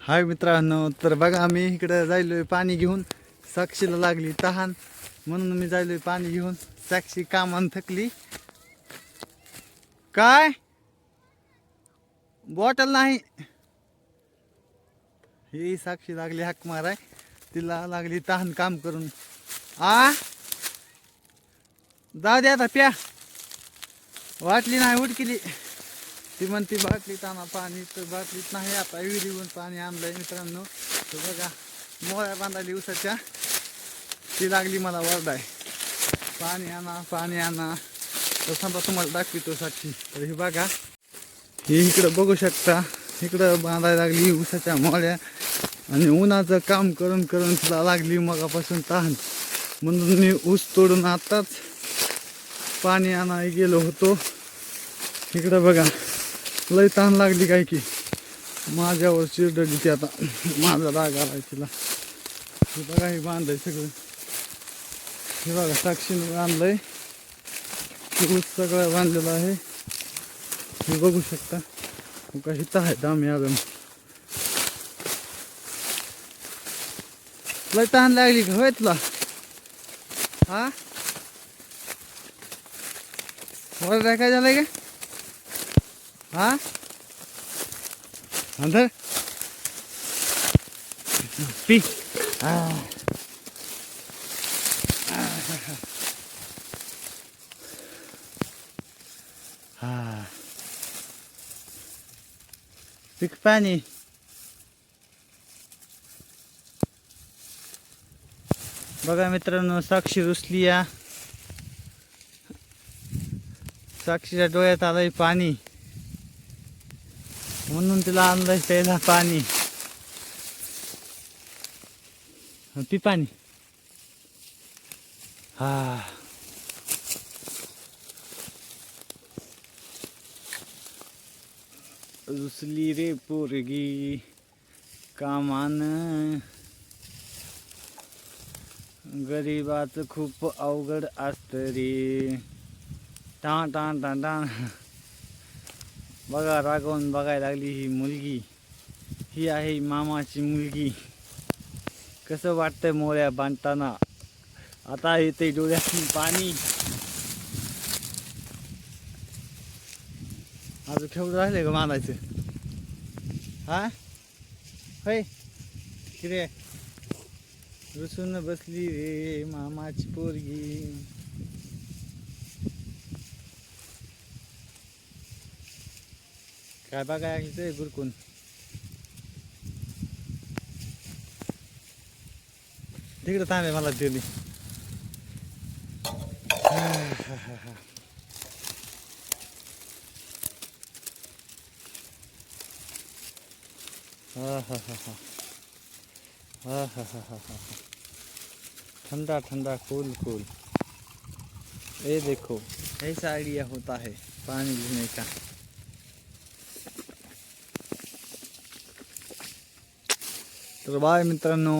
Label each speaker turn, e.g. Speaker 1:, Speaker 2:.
Speaker 1: हाय मित्रांनो तर बघा आम्ही इकडं जायलोय पाणी घेऊन. साक्षीला लागली तहान म्हणून मी जायलोय पाणी घेऊन. साक्षी कामान थकली. काय? बॉटल नाही. ही साक्षी लागली हाक माराय. तिला लागली तहान काम करून. आ? जाऊ दे आता प्या. वाटली नाही उडकिली. ती म्हणती बाटलीत आणा पाणी. तर बाटलीत नाही आता विहिरीवरून पाणी आणलंय मित्रांनो. तर बघा मोळ्या बांधायली उसाच्या ती लागली मला वरडाय पाणी आणा पाणी आणा. तर समजा तुम्हाला दाखवितो साक्षी तर हे बघा हे इकडं बघू शकता. इकडं बांधायला लागली उसाच्या मोळ्या. आणि उन्हाचं काम करून करून तिला लागली मगापासून तहान. म्हणून मी ऊस तोडून आताच पाणी आणाय गेलो होतो. इकडं बघा. लय ताण लागली काय की. माझ्यावर चिरडली ती आता. माझा राग आलाय तिला. हे बघा हे बांधलंय सगळं. हे बघा साक्षीने बांधलंय. ऊस सगळं बांधलेलं आहे. हे बघू शकता. हो काही हिथं आहे आम्ही अजून लय ताण लागली का होय तुला? हा? वर काय झालंय का हा? अंदर. पी. हा. पिक पाणी. बघा मित्रांनो साक्षी रुसली या. साक्षीच्या डोळ्यात आलंय पाणी. म्हणून तिला आणलंय प्यायला पाणी. हं, पी पाणी. हा. रुसली रे पोरगी कामान. गरीबाचं खूप अवघड असतं रे. टाण टाण टाण टाण बघा रागवून बघायला लागली ही मुलगी. ही आहे मामाची मुलगी. कसं वाटतंय मोळ्या बांधताना? आता येते डोळ्यातून पाणी. आज ठेवलं राहिले का मानायचं? हा? होय. किरे रुसून बसली रे मामाची पोरगी. बघाय ऐकलंय गुरकून तिकडे थांबे मला ठंडा ठंडा कूल कूल ये देखो ऐसा आइडिया होता है पानी लेने का तर बाय मित्रांनो.